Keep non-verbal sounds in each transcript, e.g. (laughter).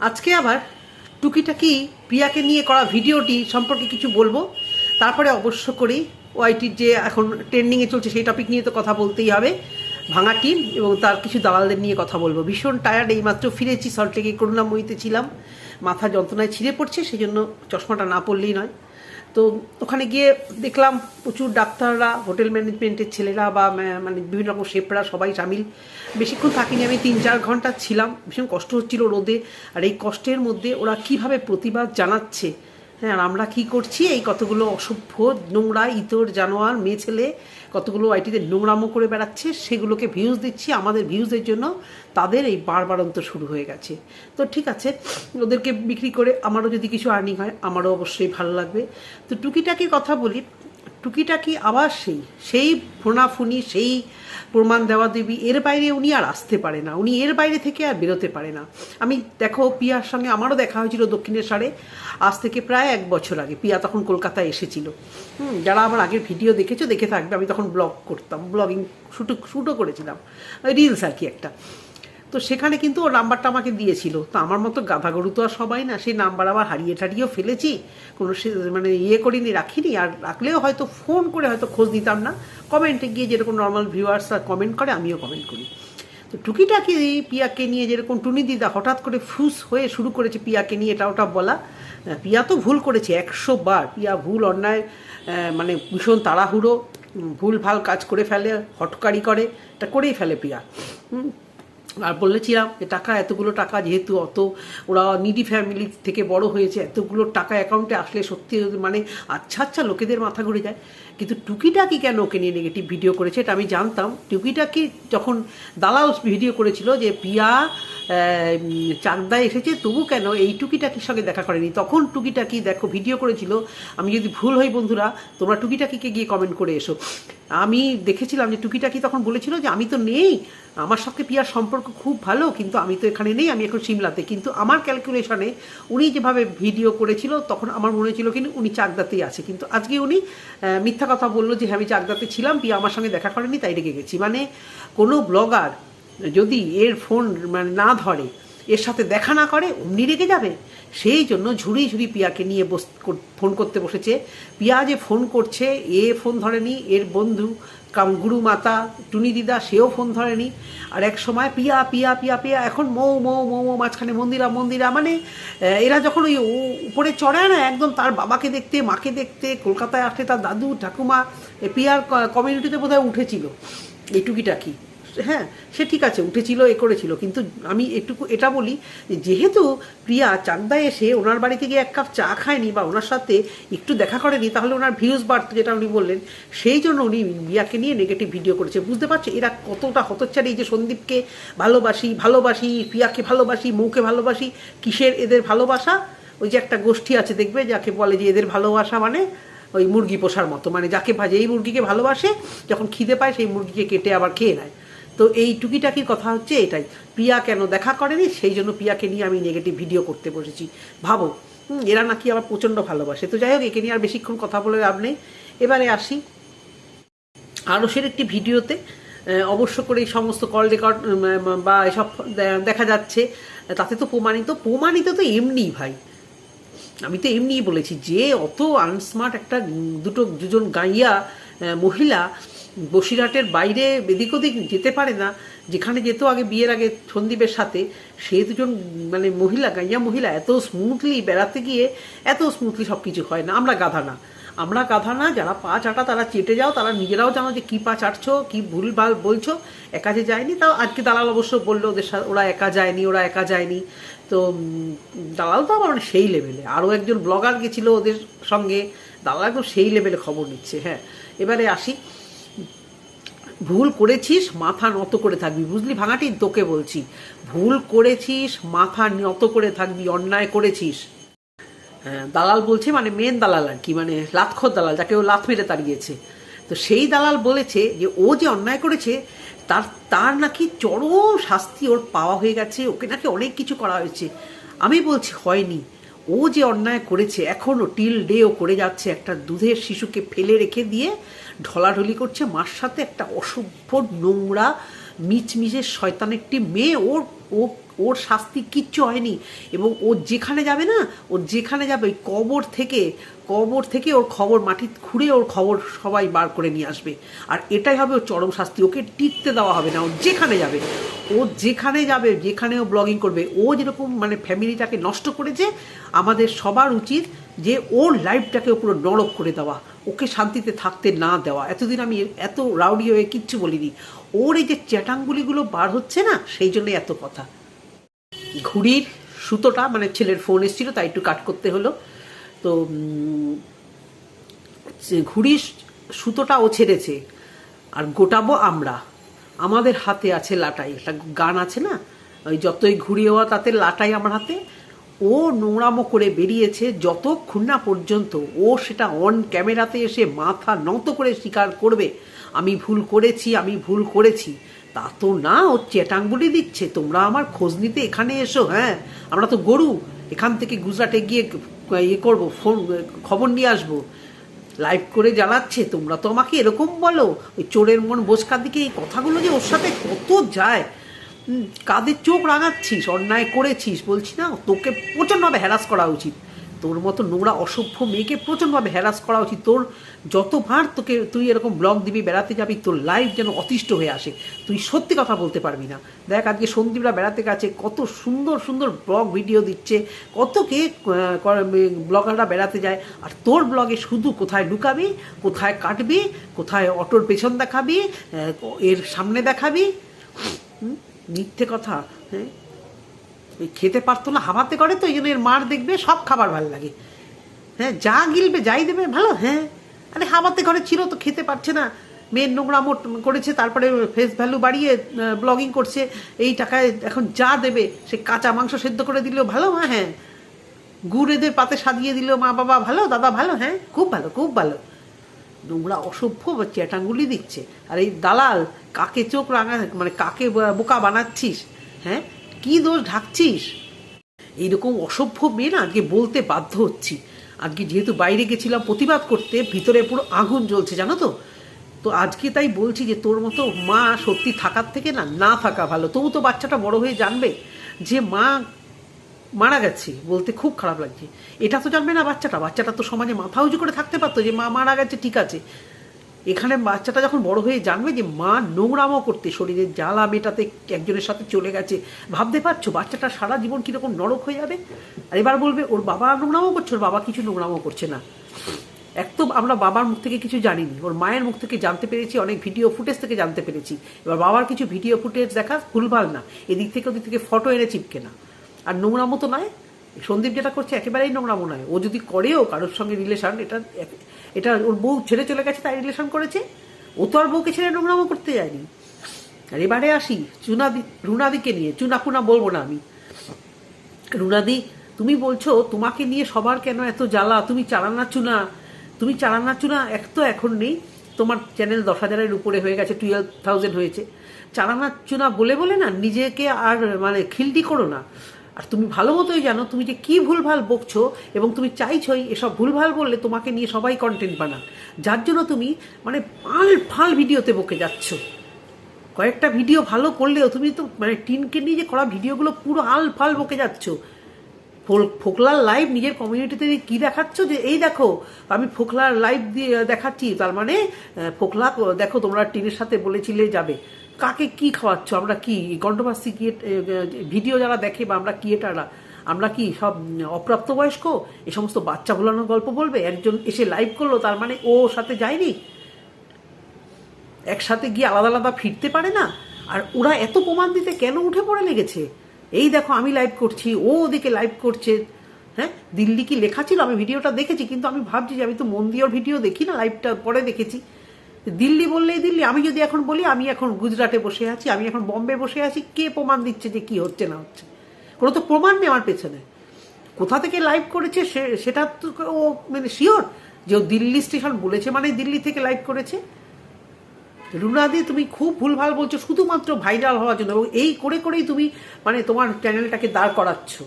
আজকে আবার টুকিটাকি প্রিয়াকে নিয়ে করা ভিডিওটি সম্পর্কে কিছু বলব। তারপরে অবশ্য করেই ওয়াইটির যে এখন ট্রেন্ডিংয়ে চলছে সেই টপিক নিয়ে তো কথা বলতেই হবে। ভাঙা টিম এবং তার কিছু দালালদের নিয়ে কথা বলব। ভীষণ টায়ার্ড এইমাত্র ফিরেছি সল্টলেকে করুণাময়ীতে ছিলাম। মাথা যন্ত্রণায় ছিঁড়ে পড়ছে সেই জন্য চশমাটা না পড়লেই নয়। তো ওখানে গিয়ে দেখলাম প্রচুর ডাক্তাররা, হোটেল ম্যানেজমেন্টের ছেলেরা বা মানে বিভিন্ন রকম শেফরা সবাই সামিল। বেশিক্ষণ থাকিনি, আমি তিন চার ঘণ্টা ছিলাম। ভীষণ কষ্ট হচ্ছিল রোদে। আর এই কষ্টের মধ্যে ওরা কীভাবে প্রতিবাদ জানাচ্ছে হ্যাঁ আমরা কি করছি? এই কতগুলো অসভ্য নোংরা ইতর, জানোয়ার, মেয়ে, ছেলে, কতগুলো আইটিতে নোংরামো করে বেড়াচ্ছে, সেগুলোকে ভিউজ দিচ্ছি। আমাদের ভিউজের জন্য তাদের এই বারবারন্ত শুরু হয়ে গেছে। তো ঠিক আছে, ওদেরকে বিক্রি করে আমারও যদি কিছু আর্নিং হয়, আমারও অবশ্যই ভালো লাগবে। তো টুকিটাকি কথা বলি টুকিটাকি আবার সেই সেই ফোনাফুনি, সেই প্রমাণ দেওয়া দেবী, এর বাইরে উনি আর আসতে পারে না। উনি এর বাইরে থেকে আর বেরোতে পারে না। আমি দেখো পিয়ার সঙ্গে আমারও দেখা হয়েছিল দক্ষিণেশ্বরে, আজ থেকে প্রায় এক বছর আগে। পিয়া তখন কলকাতায় এসেছিল। হুম, যারা আমার আগের ভিডিও দেখেছ, দেখে থাকবে। আমি তখন ব্লগ করতাম, ব্লগিং শ্যুটও শ্যুটও করেছিলাম। রিলস আর কি একটা। তো সেখানে কিন্তু ওর নাম্বারটা আমাকে দিয়েছিল। তো আমার মতো গাধা গরু তো আর সবাই না, সেই নাম্বার আবার হারিয়ে টারিয়েও ফেলেছি। কোনো মানে ইয়ে করিনি, রাখিনি, আর রাখলেও হয়তো ফোন করে হয়তো খোঁজ নিতাম না। কমেন্টে গিয়ে যেরকম নর্মাল ভিউয়ার্সরা কমেন্ট করে, আমিও কমেন্ট করি। তো টুকিটাকি পিয়াকে নিয়ে যেরকম টুনি দিদা হঠাৎ করে ফুস হয়ে শুরু করেছে পিয়াকে নিয়ে, এটা ওটা বলা। পিয়া তো ভুল করেছে একশো বার। পিয়া ভুল অন্যায় মানে ভীষণ তাড়াহুড়ো ভুল ভালো কাজ করে ফেলে, হটকারি করে, এটা করেই ফেলে পিয়া। আর বলেছিলাম যে টাকা, এতগুলো টাকা যেহেতু অত, ওরা নিডি ফ্যামিলি থেকে বড় হয়েছে, এতগুলো টাকা অ্যাকাউন্টে আসলে সত্যি মানে আচ্ছা আচ্ছা লোকেদের মাথা ঘুরে যায়। কিন্তু টুকিটাকি কেন ওকে নিয়ে নেগেটিভ ভিডিও করেছে এটা আমি জানতাম। টুকিটাকি যখন দালাল ভিডিও করেছিল যে পিয়া চাকদায় এসেছে, তবু কেন এই টুকিটাকির সঙ্গে দেখা করেনি? তখন টুকিটাকি, দেখো, ভিডিও করেছিল। আমি যদি ভুল হই, বন্ধুরা, তোমরা টুকিটাকিকে গিয়ে কমেন্ট করে এসো। আমি দেখেছিলাম যে টুকিটাকি তখন বলেছিল যে, আমি তো নেই। আমার সাথে পিয়ার সম্পর্ক খুব ভালো, কিন্তু আমি তো এখানে নেই, আমি এখন সিমলাতে। কিন্তু আমার ক্যালকুলেশনে উনি যেভাবে ভিডিও করেছিল, তখন আমার মনে হয়েছিল কিন্তু উনি চাকদাতেই আছে। কিন্তু আজকে উনি মিথ্যা কথা বলল যে হ্যাঁ আমি চাকদাতে ছিলাম, পিয়া আমার সঙ্গে দেখা করেনি, তাই রেগে গেছি। মানে কোনো ব্লগার যদি এর ফোন মানে না ধরে, এর সাথে দেখা না করে, অমনি রেগে যাবে? সেই জন্য ঝুড়ি ঝুড়ি পিয়াকে নিয়ে বস ফোন করতে বসেছে। পিয়া যে ফোন করছে, এ ফোন ধরেনি, এর বন্ধু কাম গুরু মাতা, টুনি দিদা, সেও ফোন ধরেনি। আর এক সময় পিয়া পিয়া পিয়া পিয়া, এখন মৌ মৌ মৌ মৌ, মাঝখানে মন্দিরা মন্দিরা মানে এরা যখন ওই উপরে চড়ায় না, একদম তার বাবাকে দেখতে, মাকে দেখতে, কলকাতায় আসলে তার দাদু, ঠাকুমা পিয়ার কমিউনিটিতে বোধহয় উঠেছিল। এই টুকিটাকি হ্যাঁ সে ঠিক আছে, উঠেছিল, এ করেছিল, কিন্তু আমি একটু এটা বলি, যেহেতু প্রিয়া চাকদায় এসে ওনার বাড়িতে গিয়ে এক কাপ চা খায়নি বা ওনার সাথে একটু দেখা করেনি, তাহলে ওনার ভিউজ বাড়তো, যেটা উনি বললেন, সেই জন্য উনি প্রিয়াকে নিয়ে নেগেটিভ ভিডিও করেছে। বুঝতে পারছ? এরা কতটা হতচ্ছাড়ি এই যে সন্দীপকে ভালোবাসি ভালোবাসি, প্রিয়াকে ভালোবাসি, মৌকে ভালোবাসি, কিসের এদের ভালোবাসা? ওই যে একটা গোষ্ঠী আছে, দেখবে? যাকে বলে যে এদের ভালোবাসা মানে ওই মুরগি পোষার মতো মানে যাকে ভাজে এই মুরগিকে ভালোবাসে, যখন খিদে পায়, সেই মুরগিকে কেটে আবার খেয়ে নেয়। তো এই টুকিটাকির কথা হচ্ছে এটাই। প্রিয়া কেন দেখা করেনি? সেই জন্য প্রিয়াকে নিয়ে আমি নেগেটিভ ভিডিও করতে বসেছি। ভাবো এরা নাকি আবার প্রচণ্ড ভালোবাসে। তো যাই হোক, একে নিয়ে আর বেশিক্ষণ কথা বলে লাভ নেই। এবারে আসি আরসের একটি ভিডিওতে। অবশ্য করে এই সমস্ত কল রেকর্ড বা এসব দেখা যাচ্ছে, তাতে তো প্রমাণিত প্রমাণিত তো এমনিই ভাই। আমি তো এমনিই বলেছি, যে অত আনস্মার্ট একটা দুটো দুজন গাইয়া মহিলা বসিরহাটের বাইরে এদিক ওদিক যেতে পারে না, যেখানে যেত আগে বিয়ের আগে সন্দীপের সাথে, সে দুজন মানে মহিলা, গাইয়া মহিলা, এত স্মুথলি বেড়াতে গিয়ে এত স্মুথলি সব কিছু হয় না। আমরা গাধা না আমরা গাধা না যারা পা চাটা তারা চেটে যাও, তারা নিজেরাও জানো যে কী পা চাটছো, কী ভুল ভালো বলছো, একা যে যায়নি, তাও আজকে দালাল অবশ্য বলল ওদের সাথে ওরা একা যায়নি, ওরা একা যায়নি। তো দালাল তো আবার সেই লেভেলে। আরও একজন ব্লগার গেছিল ওদের সঙ্গে, দালাল একদম সেই লেভেলে খবর নিচ্ছে হ্যাঁ। এবারে আসি। ভুল করেছিস মাথা নত করে থাকবি। বুঝলি ভাঙাটি? তোকে বলছি। ভুল করেছিস মাথা নত করে থাকবি অন্যায় করেছিস। হ্যাঁ, দালাল বলছে মানে মেন দালাল আর কি মানে লাতখোর দালাল যাকে ও লাত মেরে তাড়িয়েছে। তো সেই দালাল বলেছে যে ও যে অন্যায় করেছে তার তার নাকি চরম শাস্তি ওর পাওয়া হয়ে গেছে ওকে নাকি অনেক কিছু করা হয়েছে। আমি বলছি হয়নি। ও যে অন্যায় করেছে এখনও টিল ডে ও করে যাচ্ছে একটা দুধের শিশুকে ফেলে রেখে দিয়ে ঢলাঢলি করছে। মার সাথে একটা অসভ্য নোংরা, মিচমিচে শয়তান একটি মেয়ে। ওর, ও, ওর শাস্তি কিচ্ছু হয়নি। এবং ও যেখানে যাবে না, ও যেখানে যাবে ওই কবর থেকে কবর থেকে ওর খবর মাটি খুঁড়ে ওর খবর সবাই বার করে নিয়ে আসবে। আর এটাই হবে ওর চরম শাস্তি। ওকে টিকতে দেওয়া হবে না। ও যেখানে যাবে ও যেখানে যাবে, যেখানে ও ব্লগিং করবে, ও যেরকম মানে ফ্যামিলিটাকে নষ্ট করেছে, আমাদের সবার উচিত যে ওর লাইফটাকে ও পুরো নরক করে দেওয়া, ওকে শান্তিতে থাকতে না দেওয়া। এতদিন আমি এত রাউডি হয়ে কিচ্ছু বলিনি। ওর এই যে চ্যাটাঙ্গুলিগুলো বার হচ্ছে না, সেই জন্যই এত কথা। ঘুড়ির সুতোটা মানে ছেলের ফোন এসেছিল, তাই একটু কাট করতে হলো। তো ঘুড়ির সুতোটা ও ছেড়েছে, আর গোটাবো আমরা। আমাদের হাতে আছে লাটাই। একটা গান আছে না? ওই যতই ঘুড়ি হওয়া তাতে লাটাই আমার হাতে। ও নোংরামো করে বেরিয়েছে যতক্ষণ না পর্যন্ত ও সেটা অন ক্যামেরাতে এসে মাথা নত করে স্বীকার করবে, আমি ভুল করেছি, আমি ভুল করেছি। তা তো না, ও চেটাঙ্গুলি দিচ্ছে, তোমরা আমার খোঁজ নিতে এখানে এসো হ্যাঁ? আমরা তো গরু, এখান থেকে গুজরাটে গিয়ে ইয়ে করব, ফোন, খবর নিয়ে আসব। লাইভ করে জ্বালাচ্ছে, তোমরা তো আমাকে এরকম বলো। ওই চোরের মন বোসকার দিকে এই কথাগুলো যে ওর সাথে কত যায়। কাদের চোখ রাঙাচ্ছিস, অন্যায় করেছিস, বলছি না, তোকে প্রচণ্ডভাবে হ্যারাস করা উচিত। তোর মতো নোংরা, অসভ্য মেয়েকে প্রচণ্ডভাবে হ্যারাস করা উচিত। তোর যতবার তোকে, তুই এরকম ব্লগ দিবি, বেড়াতে যাবি, তোর লাইফ যেন অতিষ্ঠ হয়ে আসে। তুই সত্যি কথা বলতে পারবি না। দেখ, আজকে সন্দীপরা বেড়াতে গেছে, কত সুন্দর সুন্দর ব্লগ ভিডিও দিচ্ছে, কত কে ব্লগাররা বেড়াতে যায়, আর তোর ব্লগে শুধু কোথায় লুকাবি, কোথায় কাটবি, কোথায় অটোর পেছন দেখাবি এর সামনে দেখাবি? মিথ্যে কথা হ্যাঁ? ওই খেতে পারতো না, হামাতে করে তো, এই জন্য এর মার দেখবে, সব খাবার ভালো লাগে। হ্যাঁ যা গিলবে, যাই দেবে, ভালো হ্যাঁ। আরে হামাতে ঘরে ছিল তো খেতে পারছে না। মেয়ের নোংরা মোট করেছে, তারপরে ফেস ভ্যালু বাড়িয়ে ব্লগিং করছে। এই টাকায় এখন যা দেবে, সে কাঁচা মাংস সেদ্ধ করে দিলেও ভালো, মা হ্যাঁ। গুড় এদের পাতে সাজিয়ে দিলেও মা বাবা ভালো, দাদা ভালো হ্যাঁ। খুব ভালো খুব ভালো। নোংরা অসভ্য বা চেটাঙ্গুলি দিচ্ছে। আর এই দালাল, কাকে চোখ রাঙা মানে কাকে বোকা বানাচ্ছিস হ্যাঁ? কি দোষ ঢাকছিস? এইরকম অসভ্য মেয়ে না আজকে বলতে বাধ্য হচ্ছি। আজকে যেহেতু বাইরে গেছিলাম, প্রতিবাদ করতে ভিতরে পুরো আগুন জ্বলছে, জানো তো? তো আজকে তাই বলছি যে তোর মতো মা সত্যি থাকার থেকে না না থাকা ভালো। তবু তো বাচ্চাটা বড় হয়ে জানবে যে মা মারা গেছে বলতে খুব খারাপ লাগছে। এটা তো জানবে না বাচ্চাটা। বাচ্চাটা তো সমাজে মাথা উঁচু করে থাকতে পারতো যে মা মারা গেছে, ঠিক আছে। এখানে বাচ্চাটা যখন বড় হয়ে জানবে যে মা নোংরামো করতে শরীরের জ্বালা মেটাতে একজনের সাথে চলে গেছে, ভাবতে পারছ বাচ্চাটা সারা জীবন কীরকম নরক হয়ে যাবে? আর এবার বলবে, ওর বাবা নোংরামো করছে, ওর বাবা কিছু নোংরামো করছে না। এক তো আমরা বাবার মুখ থেকে কিছু জানিনি, ওর মায়ের মুখ থেকে জানতে পেরেছি, অনেক ভিডিও ফুটেজ থেকে জানতে পেরেছি। এবার বাবার কিছু ভিডিও ফুটেজ দেখা ভুলভাল না, এদিক থেকে ওদিক থেকে ফটো এনে চিপকে না। আর নোংরামো তো নয়, সন্দীপ যেটা করছে একেবারেই নোংরামো নয়। ও যদি করেও কারোর সঙ্গে রিলেশন এটা এটা ওর বউ ছেড়ে চলে গেছে তাই রিলেশন করেছে। ও তো আর বউকে ছেড়ে নোংরামো করতে যায়নি। আর এবারে আসি চুনাদি রুনাদিকে নিয়ে। চুনাপুনা বলব না আমি। রুনাদি, তুমি বলছো তোমাকে নিয়ে সবার কেন এত জ্বালা? তুমি চালানা চুনা। তুমি চালানা চুনা এক তো এখন নেই। তোমার চ্যানেল দশ হাজারের উপরে হয়ে গেছে টুয়েলভ থাউজেন্ড হয়েছে। চালানা চুনা বলে বলে না, নিজেকে আর মানে খিল্টি করো না। আর তুমি ভালো মতোই জানো, তুমি যে কি ভুলভাল বকছো এবং তুমি চাইছোই এসব ভুলভাল বললে তোমাকে নিয়ে সবাই কন্টেন্ট বানান। যার জন্য তুমি মানে পাল ফাল ভিডিওতে বকে যাচ্ছ। কয়েকটা ভিডিও ভালো করলেও তুমি তো মানে টিনকে নিয়ে যে করা ভিডিওগুলো পুরো আল ফাল বকে যাচ্ছ। ফোকলার লাইভ নিজের কমিউনিটিতে কি দেখাচ্ছ যে এই দেখো, আমি ফোকলার লাইভ দিয়ে দেখাচ্ছি, তার মানে ফোকলা, দেখো তোমরা টিনের সাথে বলেছিলে যাবে। কাকে কি খাওয়াচ্ছ? আমরা কি? কন্ট্রোভার্সি ভিডিও যারা দেখে বা আমরা ক্রিয়েটাররা, আমরা কি সব অপ্রাপ্তবয়স্ক? এ সমস্ত বাচ্চা ভোলানোর গল্প বলবে? একজন এসে লাইভ করল, তার মানে ও সাথে যায়নি? একসাথে গিয়ে আলাদা আলাদা ফিরতে পারে না? আর ওরা এত প্রমাণ দিতে কেন উঠে পড়ে লেগেছে? এই দেখো, আমি লাইভ করছি, ও ওদিকে লাইভ করছে। হ্যাঁ? দিল্লি কি লেখা ছিল? আমি ভিডিওটা দেখেছি, কিন্তু আমি ভাবছি যে আমি তো মন ভিডিও দেখি না লাইভটা পরে দেখেছি। দিল্লি বললেই দিল্লি, আমি যদি এখন বলি, আমি এখন গুজরাটে বসে আছি, আমি এখন বম্বে বসে আছি, কে প্রমাণ দিচ্ছে যে কি হচ্ছে না হচ্ছে? কোনো তো প্রমাণ আমার পেছনে। কোথা থেকে লাইভ করেছে সেটা তো ও মানে শিওর যে ও দিল্লি স্টেশন বলেছে মানে দিল্লি থেকে লাইভ করেছে? রুনাদি, তুমি খুব ভুলভাল বলছো, শুধুমাত্র ভাইরাল হওয়ার জন্য, এবং এই করে করেই তুমি মানে তোমার চ্যানেলটাকে দাঁড় করাচ্ছ।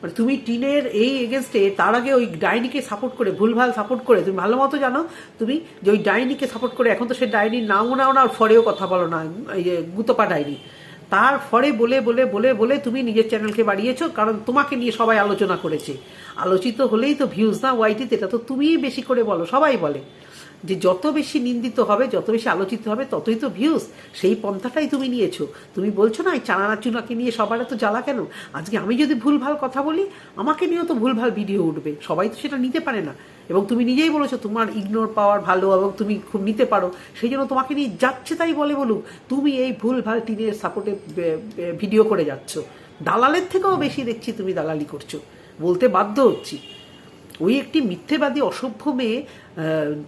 মানে তুমি টিনের এই এগেনস্টে তার আগে ওই ডাইনিকে সাপোর্ট করে, ভুলভাল সাপোর্ট করে, তুমি ভালো মতো জানো, তুমি যে ওই ডাইনিকে সাপোর্ট করে, এখন তো সে ডাইনির নামও নাও না, আর ফরেও কথা বলো না, এই যে গুতপা ডাইনি। তার ফরে বলে বলে বলে বলে তুমি নিজের চ্যানেলকে বাড়িয়েছো, কারণ তোমাকে নিয়ে সবাই আলোচনা করেছে। আলোচিত হলেই তো ভিউজ না ওয়াইটিতে এটা তো তুমিই বেশি করে বলো, সবাই বলে। যে যত বেশি নিন্দিত হবে, যত বেশি আলোচিত হবে, ততই তো ভিউজ সেই পন্থাটাই তুমি নিয়েছো। তুমি বলছো না, এই চানা চুনাকে নিয়ে সবার তো জ্বালা কেন? আজকে আমি যদি ভুলভাল কথা বলি, আমাকে নিয়েও তো ভুলভাল ভিডিও উঠবে। সবাই তো সেটা নিতে পারে না। এবং তুমি নিজেই বলেছ, তোমার ইগনোর পাওয়ার ভালো এবং তুমি খুব নিতে পারো। সেই জন্য তোমাকে নিয়ে যাচ্ছে তাই বলে বলুক, তুমি এই ভুলভাল টিনের সাপোর্টে ভিডিও করে যাচ্ছ। দালালের থেকেও বেশি দেখছি তুমি দালালি করছ। বলতে বাধ্য হচ্ছি। ওই একটি মিথ্যেবাদী, অসভ্য মেয়ে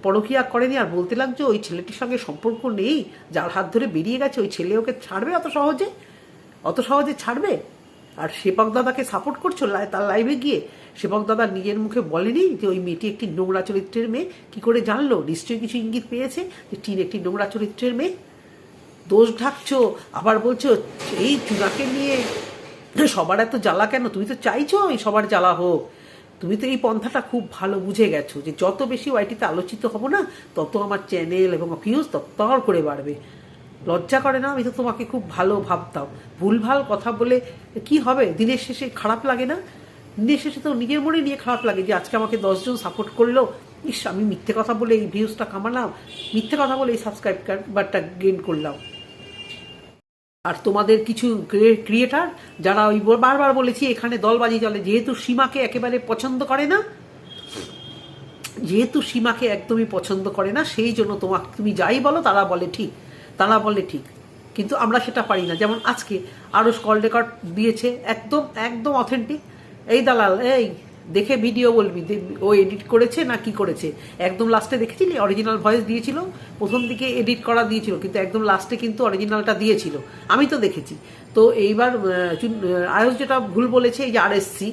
পরকীয়া করেনি। আর বলতে লাগছে, ওই ছেলেটির সঙ্গে সম্পর্ক নেই, যার হাত ধরে বেরিয়ে গেছে, ওই ছেলে ওকে ছাড়বে অত সহজে? অত সহজে ছাড়বে? আর সেপক দাদাকে সাপোর্ট করছ তার লাইভে গিয়ে? সেপক দাদা নিজের মুখে বলেনি যে ওই মেয়েটি একটি নোংরা চরিত্রের মেয়ে? কি করে জানলো? নিশ্চয়ই কিছু ইঙ্গিত পেয়েছে যে টিন একটি নোংরা চরিত্রের মেয়ে? দোষ ঢাকছো, আবার বলছো, এই চুনাকে নিয়ে সবার এত জ্বালা কেন? তুমি তো চাইছো এই সবার জ্বালা হোক। তুমি তো এই পন্থাটা খুব ভালো বুঝে গেছো যে যত বেশি ওয়াইটিতে আলোচিত হব না, তত আমার চ্যানেল এবং ভিউজ তত্তর করে বাড়বে। লজ্জা করে না? আমি তো তোমাকে খুব ভালো ভাবতাম। ভুলভাল কথা বলে কি হবে? দিনের শেষে খারাপ লাগে না? দিনের শেষে তো নিজের মনে নিয়ে খারাপ লাগে যে আজকে আমাকে দশজন সাপোর্ট করল। ইস, আমি মিথ্যে কথা বলে এই ভিউজটা কামালাম। মিথ্যে কথা বলে এই সাবস্ক্রাইবারটা গেইন করলাম। আর তোমাদের কিছু ক্রিয়েটার যারা ওই বারবার বলেছি এখানে দলবাজি চলে, যেহেতু সীমাকে একেবারে পছন্দ করে না, যেহেতু সীমাকে একদমই পছন্দ করে না, সেই জন্য তোমাকে তুমি যাই বলো, তারা বলে ঠিক, তারা বলে ঠিক। কিন্তু আমরা সেটা পারি না। যেমন আজকে আরও কল রেকর্ড দিয়েছে একদম একদম অথেন্টিক এই দালাল, এই দেখে ভিডিও বলবি ও এডিট করেছে না কি করেছে? একদম লাস্টে দেখেছিলি? অরিজিনাল ভয়েস দিয়েছিল প্রথম দিকে এডিট করা দিয়েছিল কিন্তু একদম লাস্টে কিন্তু অরিজিনালটা দিয়েছিল। আমি তো দেখেছি। তো এইবার আহ, যেটা ভুল বলেছে এই যে আরএসসি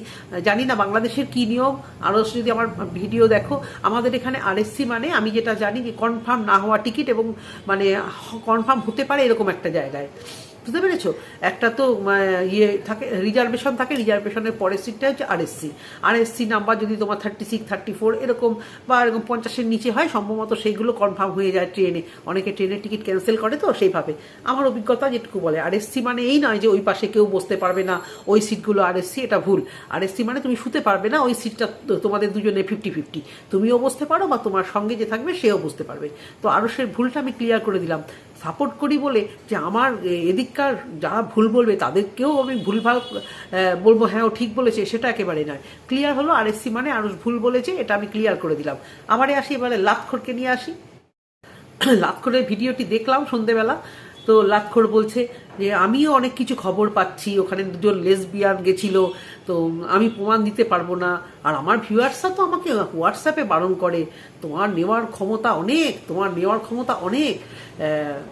জানি না বাংলাদেশের কি নিয়ম। আরও যদি আমার ভিডিও দেখো আমাদের এখানে আরএসসি মানে আমি যেটা জানি যে কনফার্ম না হওয়া টিকিট এবং মানে কনফার্ম হতে পারে এরকম একটা জায়গায়। বুঝতে পেরেছ? একটা তো ইয়ে থাকে রিজার্ভেশন থাকে রিজার্ভেশনের পরের সিটটা হচ্ছে আরএসসি আরএসসি নাম্বার যদি তোমার থার্টি সিক্স থার্টি ফোর এরকম, বা এরকম পঞ্চাশের নিচে হয়, সম্ভবত সেইগুলো কনফার্ম হয়ে যায় ট্রেনে। অনেকে ট্রেনের টিকিট ক্যান্সেল করে তো সেইভাবে। আমার অভিজ্ঞতা যেটুকু বলে আরএসসি মানে এই নয় যে ওই পাশে কেউ বসতে পারবে না, ওই সিটগুলো আর আরএসসি এটা ভুল। আরএসসি মানে তুমি শুতে পারবে না, ওই সিটটা তোমাদের দুজনে ফিফটি ফিফটি তুমিও বসতে পারো বা তোমার সঙ্গে যে থাকবে, সেও বসতে পারবে। তো আরও সে ভুলটা আমি ক্লিয়ার করে দিলাম। সাপোর্ট করি বলে যে আমার এদিককার যারা ভুল বলবে তাদেরকেও আমি ভুলভাল বলব হ্যাঁ ও ঠিক বলেছে, সেটা একেবারে নয়। ক্লিয়ার হলো আর এসসি মানে আরও ভুল বলেছে, এটা আমি ক্লিয়ার করে দিলাম। আমারে আসি, এবারে লাক্ষরকে নিয়ে আসি। (coughs) লাক্ষরের ভিডিওটি দেখলাম সন্ধেবেলা। তো লাতখর বলছে যে, আমিও অনেক কিছু খবর পাচ্ছি, ওখানে দুজন লেসবিয়ান গেছিল, তো আমি প্রমাণ দিতে পারব না। আর আমার ভিউয়ার্সরা তো আমাকে হোয়াটসঅ্যাপে বারণ করে, তোমার নেওয়ার ক্ষমতা অনেক, তোমার নেওয়ার ক্ষমতা অনেক।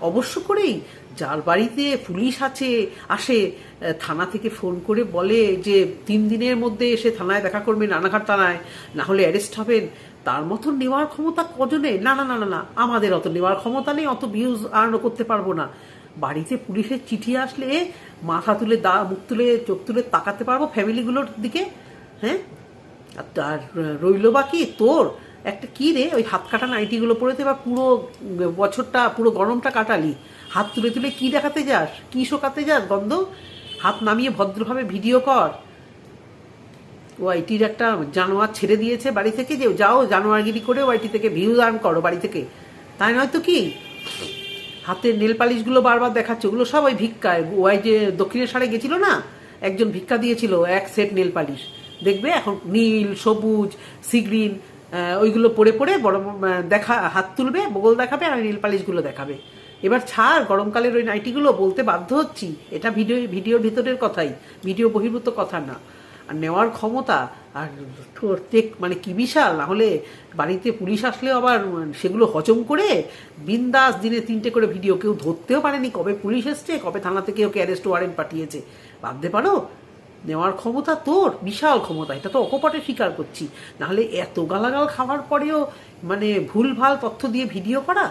অবশ্য করেই যার বাড়িতে পুলিশ আছে, আসে থানা থেকে ফোন করে বলে যে, তিন দিনের মধ্যে এসে থানায় দেখা করবেন রানাঘাট থানায়, না হলে অ্যারেস্ট হবেন। তার মতন নেওয়ার ক্ষমতা কজনে না না না না না, আমাদের অত নেওয়ার ক্ষমতা নেই, অত ভিউজ আর্ন করতে পারব না। বাড়িতে পুলিশের চিঠি আসলে মাথা তুলে দা, মুখ তুলে, চোখ তুলে তাকাতে পারব ফ্যামিলিগুলোর দিকে? হ্যাঁ? আর রইল বাকি তোর? একটা কী রে? ওই হাত কাটা নাইটিগুলো পরেতে বা পুরো বছরটা, পুরো গরমটা কাটালি। হাত তুলে তুলে কি দেখাতে যাস? কি শোকাতে যাস, গন্ধ? হাত নামিয়ে ভদ্রভাবে ভিডিও কর। ওয়াইটির একটা জানোয়ার ছেড়ে দিয়েছে বাড়ি থেকে যে, যাও জানোয়ারগিরি করে ও ওয়াইটি থেকে ভিউজ আর্ন করো বাড়ি থেকে। তাই নয় তো কি? হাতের নেল পালিশগুলো বারবার দেখাচ্ছে, ওগুলো সব ওই ভিক্ষায় ওই যে দক্ষিণের সারে গেছিল না, একজন ভিক্ষা দিয়েছিল এক সেট নেল পালিশ। দেখবে এখন নীল, সবুজ, সিগ্রিন ওইগুলো পরে পরে বড় দেখা, হাত তুলবে, বগল দেখাবে আর নেল পালিশগুলো দেখাবে। এবার ছাড়, গরমকালের ওই নাইটিগুলো বলতে বাধ্য হচ্ছি। এটা ভিডিও, ভিডিওর ভিতরের কথাই, ভিডিও বহির্ভূত কথা না। আর নেওয়ার ক্ষমতা আর টেক মানে কি বিশাল? না হলে বাড়িতে পুলিশ আসলেও আবার সেগুলো হজম করে বিন্দাস দিনে তিনটে করে ভিডিও কেউ ধরতেও পারেনি। কবে পুলিশ এসছে, কবে থানা থেকে ওকে অ্যারেস্ট ওয়ারেন্ট পাঠিয়েছে। ভাবতে পারো, নেওয়ার ক্ষমতা তোর, বিশাল ক্ষমতা। এটা তো অকপটে স্বীকার করছি। নাহলে এত গালাগাল খাওয়ার পরেও মানে ভুলভাল তথ্য দিয়ে ভিডিও করা?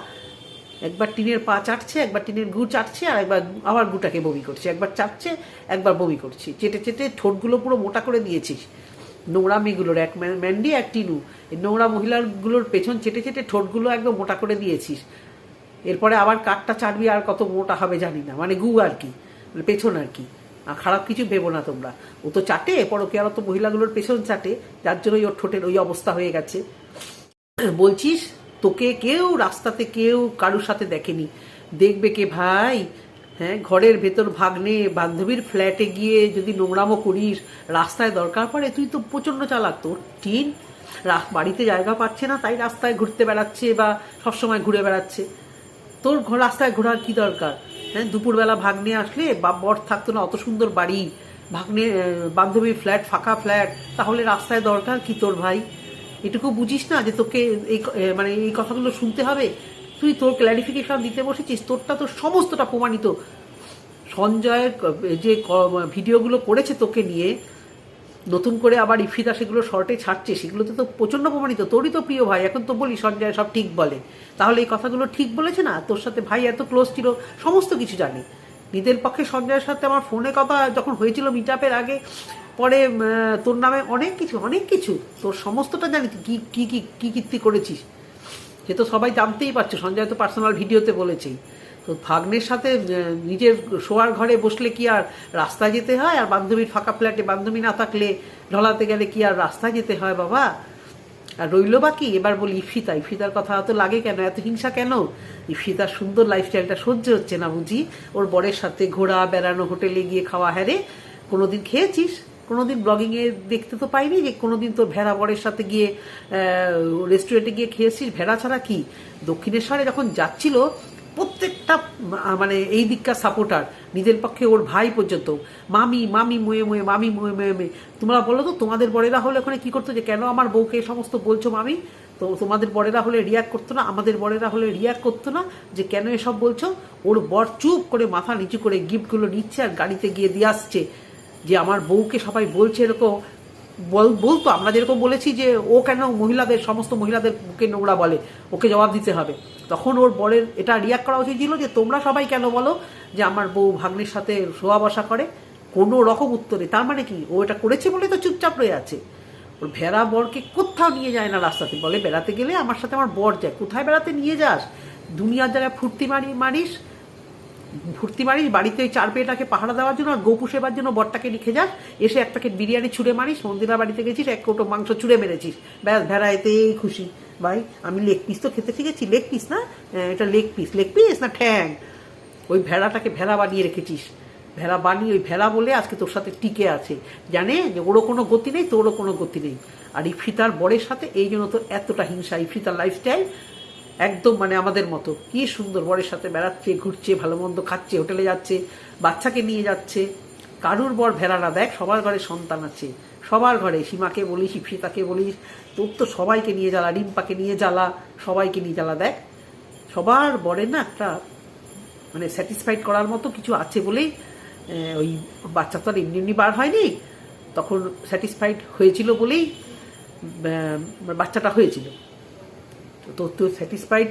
একবার টিনের পা চাটছে, একবার টিনের গু চাটছে, আর একবার আবার গুটাকে বমি করছে। একবার চাটছে, একবার বমি করছে। চেটে চেটে ঠোঁটগুলো পুরো মোটা করে দিয়েছিস। নোংরা মেয়েগুলোর এক ম্যান্ডি এক টিনু। এই নোংরা মহিলাগুলোর পেছন চেটে চেটে ঠোঁটগুলো একদম মোটা করে দিয়েছিস। এরপরে আবার কাঠটা চাটবি আর কত মোটা হবে জানি না। মানে গু আর কি। মানে পেছন আর কি। আর খারাপ কিছু ভেবো না তোমরা। ও তো চাটে, পরকীয়ারা তো মহিলাগুলোর পেছন চাটে। যার জন্যই ওর ঠোঁটের ওই অবস্থা হয়ে গেছে। বলছিস, তোকে কেউ রাস্তাতে কেউ কারুর সাথে দেখেনি। দেখবে কে ভাই? হ্যাঁ ঘরের ভেতর ভাগ্নে বান্ধবীর ফ্ল্যাটে গিয়ে যদি নোংরামো করিস, রাস্তায় দরকার পড়ে, তুই তো প্রচণ্ড চালাক তোর, টিন। বাড়িতে জায়গা পাচ্ছে না, তাই রাস্তায় ঘুরতে বেড়াচ্ছে বা সবসময় ঘুরে বেড়াচ্ছে। তোর রাস্তায় ঘোরার কি দরকার? হ্যাঁ দুপুরবেলা ভাগ্নে আসলে বা বর থাকতো না, অত সুন্দর বাড়ি। ভাগ্নে বান্ধবীর ফ্ল্যাট ফাঁকা ফ্ল্যাট তাহলে রাস্তায় দরকার কি তোর ভাই? এটুকু বুঝিস না যে তোকে এই মানে এই কথাগুলো শুনতে হবে? তুই তোর ক্ল্যারিফিকেশন দিতে বসেছিস, তোরটা তো সমস্তটা প্রমাণিত। সঞ্জয়ের যে ভিডিওগুলো করেছে তোকে নিয়ে, নতুন করে আবার ইফিদা সেগুলো শর্টে ছাড়ছে, সেগুলোতে তো প্রচণ্ড প্রমাণিত। তোরই তো প্রিয় ভাই, এখন তো বলি সঞ্জয় সব ঠিক বলে। তাহলে এই কথাগুলো ঠিক বলেছে না? তোর সাথে ভাই এত ক্লোজ ছিল, সমস্ত কিছু জানি। নিজের পক্ষে সঞ্জয়ের সাথে আমার ফোনে কথা যখন হয়েছিল মিট আগে, পরে তোর নামে অনেক কিছু অনেক কিছু, তোর সমস্তটা জানি কি কি কি কি কীর্তি করেছিস? সে তো সবাই জানতেই পারছে, সঞ্জয় তো পার্সোনাল ভিডিওতে বলেছেই। তো ভাগ্নের সাথে নিজের শোয়ার ঘরে বসলে কি আর রাস্তায় যেতে হয়? আর বান্ধবীর ফাঁকা ফ্ল্যাটে বান্ধবী না থাকলে ঢলাতে গেলে কি আর রাস্তায় যেতে হয় বাবা? আর রইল বাকি, এবার বলি ইফিতা ইফিতার কথা এত লাগে কেন? এত হিংসা কেন? ইফিতার সুন্দর লাইফস্টাইলটা সহ্য হচ্ছে না বুঝি। ওর বরের সাথে ঘোরা, বেড়ানো, হোটেলে গিয়ে খাওয়া হ্যারে কোনোদিন খেয়েছিস? কোনোদিন ব্লগিংয়ে দেখতে তো পাইনি যে কোনোদিন তোর ভেড়া বরের সাথে গিয়ে রেস্টুরেন্টে গিয়ে খেয়েছিস? ভেড়া ছাড়া কি? দক্ষিণেশ্বরে যখন যাচ্ছিল, প্রত্যেকটা মানে এই দিককার সাপোর্টার নিজের পক্ষে ওর ভাই পর্যন্ত, মামি মামি, মুয়ে মুয়ে, মামি, মুয়ে মুয়ে মুয়ে। তোমরা বলো তো, তোমাদের বড়েরা হলে ওখানে কি করতো? যে, কেন আমার বউকে এই সমস্ত বলছো মামি? তো তোমাদের বড়েরা হলে রিয়াক্ট করতো না, আমাদের বড়েরা হলে রিয়াক্ট করতো না, যে, কেন এসব বলছো? ওর বর চুপ করে মাথা নিচু করে গিফটগুলো নিচ্ছে আর গাড়িতে গিয়ে দিয়ে আসছে। যে আমার বউকে সবাই বলছে এরকম, বল, বলতো, আমরা যেরকম বলেছি যে ও কেন মহিলাদের, সমস্ত মহিলাদের বুকে নোংরা বলে, ওকে জবাব দিতে হবে। তখন ওর বরের এটা রিয়াক্ট করা উচিত ছিল যে, তোমরা সবাই কেন বলো যে আমার বউ ভাগ্নির সাথে শোয়া বসা করে? কোনো রকম উত্তরে, তার মানে কি? ও এটা করেছে বলে তো চুপচাপ রয়ে আছে। ওর ভেড়া বরকে কোথাও নিয়ে যায় না রাস্তাতে, বলে বেড়াতে গেলে আমার সাথে আমার বর যায়, কোথায় বেড়াতে নিয়ে যাস? দুনিয়ার জায়গায় ফুর্তি মারি, মারিস ভর্তি মারিস, বাড়িতে ওই চার পেয়েটাকে পাহারা দেওয়ার জন্য আর গপু সেবার জন্য বরটাকে লিখে যাস। এসে এক প্যাকেট বিরিয়ানি ছুঁড়ে মারিস, মন্দিরা বাড়িতে গেছিস, এক কৌটো মাংস ছুঁড়ে মেরেছিস। ব্যাস, ভেড়া এতেই খুশি। ভাই, আমি লেগ পিস তো খেতে শিখেছি। লেগ পিস না? এটা লেগ পিস লেগ পিস না ঠ্যাং? ওই ভেড়াটাকে ভেড়া বানিয়ে রেখেছিস। ভেড়া বানিয়ে ওই ভেড়া বলে আজকে তোর সাথে টিকে আছে। জানে যে ওরও কোনো গতি নেই, তোরও কোনো গতি নেই। আর ইফিতার বরের সাথে এই জন্য তোর এতটা হিংসা, ইফিতার লাইফস্টাইল একদম মানে আমাদের মতো। কি সুন্দর বরের সাথে বেড়াচ্ছে, ঘুরছে, ভালো মন্দ খাচ্ছে, হোটেলে যাচ্ছে, বাচ্চাকে নিয়ে যাচ্ছে। কারুর বর ভেড়া না দেখ, সবার ঘরে সন্তান আছে। সবার ঘরে, সীমাকে বলিস, ইফিতাকে বলিস, তোর তো সবাইকে নিয়ে জ্বালা, রিম্পাকে নিয়ে জ্বালা, সবাইকে নিয়ে জ্বালা, দেখ। সবার বরের না একটা মানে স্যাটিসফাইড করার মতো কিছু আছে বলেই ওই বাচ্চা তো আর এমনি এমনি বার হয়নি। তখন স্যাটিসফাইড হয়েছিল বলেই বাচ্চাটা হয়েছিল। তো তোর তো স্যাটিসফাইড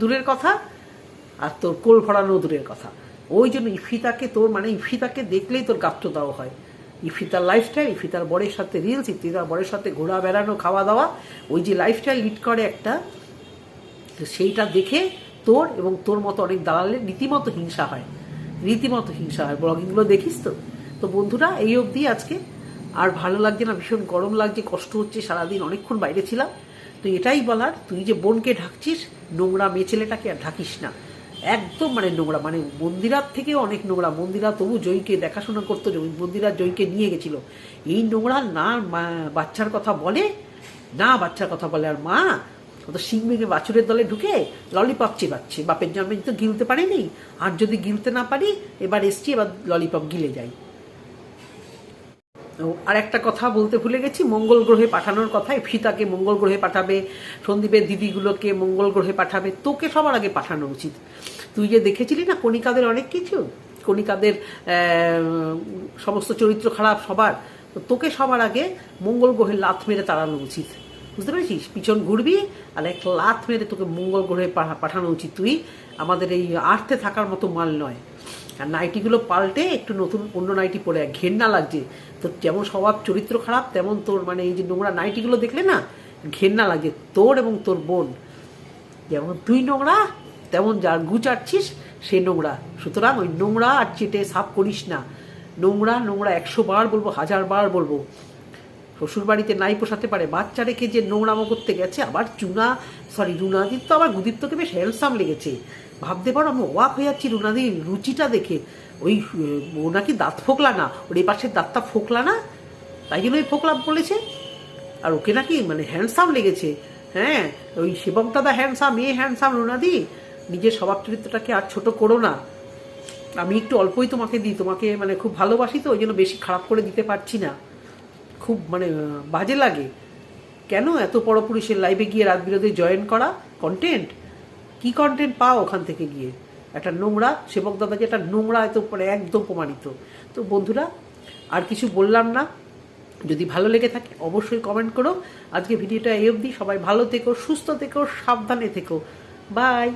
দূরের কথা, আর তোর কোল ভরানো দূরের কথা। ওই জন্য ইফিতাকে তোর মানে ইফিতাকে দেখলেই তোর গাত্র দেওয়া হয়। ইফিতার লাইফস্টাইল ইফিতার বরের সাথে রিলস ইফিতার বরের সাথে ঘোরা, বেড়ানো, খাওয়া দাওয়া, ওই যে লাইফস্টাইল লিড করে একটা, তো সেইটা দেখে তোর এবং তোর মতো অনেক দালালের রীতিমতো হিংসা হয়। রীতিমতো হিংসা হয়। ব্লগিংগুলো দেখিস তো? তো বন্ধুরা, এই অবধি আজকে। আর ভালো লাগছে না, ভীষণ গরম লাগছে, কষ্ট হচ্ছে, সারাদিন অনেকক্ষণ বাইরে ছিলাম। তো এটাই বলার, তুই যে বোনকে ঢাকছিস, নোংরা মেয়ে ছেলেটাকে আর ঢাকিস না। একদম মানে নোংরা মানে মন্দিরার থেকেও অনেক নোংরা। মন্দিরা তবু জয়ীকে দেখাশোনা করতো মন্দিরা জয়ীকে নিয়ে গেছিল। এই নোংরা না বাচ্চার কথা বলে, না বাচ্চার কথা বলে। আর মা, ও তো ভেঙে বাছুরের দলে ঢুকে ললিপপ চেবাচ্ছে। বাপের জন্মে তো গিলতে পারিনি। আর যদি গিলতে না পারি, এবার এসছি, এবার ললিপপ গিলে যাই। আর একটা কথা বলতে ভুলে গেছি, মঙ্গল গ্রহে পাঠানোর কথা ফিতাকে মঙ্গল গ্রহে পাঠাবে, সন্দীপের দিদিগুলোকে মঙ্গল গ্রহে পাঠাবে, তোকে সবার আগে পাঠানো উচিত। তুই যে দেখেছিলি না কণিকাদের অনেক কিছু? কণিকাদের সমস্ত চরিত্র খারাপ সবার। তো তোকে সবার আগে মঙ্গল গ্রহে লাথ মেরে তাড়ানো উচিত। বুঝতে পেরেছিস? পিছন ঘুরবি আর এক লাথ মেরে তোকে মঙ্গল গ্রহে পাঠানো উচিত। তুই আমাদের এই আর্থে থাকার মতো মাল নয়। আর নাইটিগুলো পাল্টে একটু নতুন অন্য নাইটি পরে। ঘেন্না লাগছে। তোর যেমন স্বভাব, চরিত্র খারাপ, তেমন তোর মানে এই যে নোংরা নাইটিগুলো দেখলে না, ঘেন্না লাগছে। তোর এবং তোর বোন, যেমন তুই নোংরা, তেমন যার গু চাটছিস সে নোংরা। সুতরাং ওই নোংরা আর চেটে সাফ করিস না। নোংরা নোংরা একশো বার বলব, হাজার বার বলব। শ্বশুর বাড়িতে নাই পোষাতে পারে। বাচ্চা রেখে যে নোংরামো করতে গেছে, আবার চুনা সরি রুনাদির তো আবার গুদীপ্তকে বেশ হ্যান্ডসাম লেগেছে। ভাবতে পারো আমি অবাক হয়ে যাচ্ছি রুনাদির রুচিটা দেখে। ওই আহ, ও নাকি দাঁত ফোকলা না ওর এই পাশের দাঁতটা ফোকলা না? তাই জন্য ওই ফোকলা বলেছে। আর ওকে নাকি মানে হ্যান্ডসাম লেগেছে। হ্যাঁ ওই শিবম দাদা হ্যান্ডসাম এ হ্যান্ডসাম রুনাদি। নিজের স্বভাব চরিত্রটাকে আর ছোট করো না। আমি একটু অল্পই তোমাকে দিই তোমাকে মানে খুব ভালোবাসি তো ওই জন্য বেশি খারাপ করে দিতে পারছি না। খুব মানে বাজে লাগে। কেন এত পরপুরুষের লাইভে গিয়ে রাত বিরোধে জয়েন করা? কন্টেন্ট কি কন্টেন্ট পাও ওখান থেকে গিয়ে? একটা নোংরা, সেবক দাদা যে একটা নোংরা এত পরে একদম প্রমাণিত। তো বন্ধুরা, আর কিছু বললাম না। যদি ভালো লেগে থাকে, অবশ্যই কমেন্ট করো। আজকে ভিডিওটা এই অবধি। সবাই ভালো থেকো, সুস্থ থেকো, সাবধানে থেকো। বাই